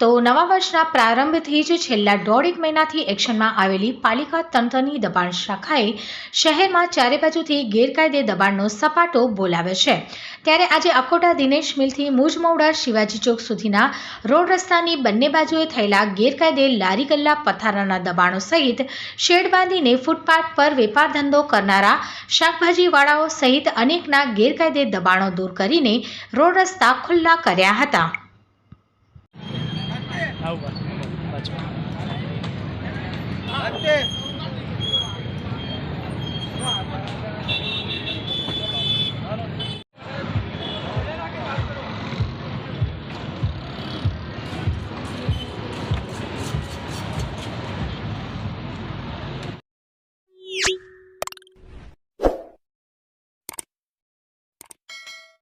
તો નવા વર્ષના પ્રારંભથી જ છેલ્લા દોઢેક મહિનાથી એક્શનમાં આવેલી પાલિકા તંત્રની દબાણ શાખાએ શહેરમાં ચારે બાજુથી ગેરકાયદે દબાણનો સપાટો બોલાવ્યો છે. ત્યારે આજે અખોટા દિનેશ મિલથી મુજમૌડા શિવાજી ચોક સુધીના રોડ રસ્તાની બંને બાજુએ થયેલા ગેરકાયદે લારી ગલ્લા પથારાના દબાણો સહિત શેડ બાંધીને ફૂટપાથ પર વેપાર ધંધો કરનારા શાકભાજીવાળાઓ સહિત અનેકના ગેરકાયદે દબાણો દૂર કરીને રોડ રસ્તા ખુલ્લા કર્યા હતા. हाँ बच्चों अच्छा। अंते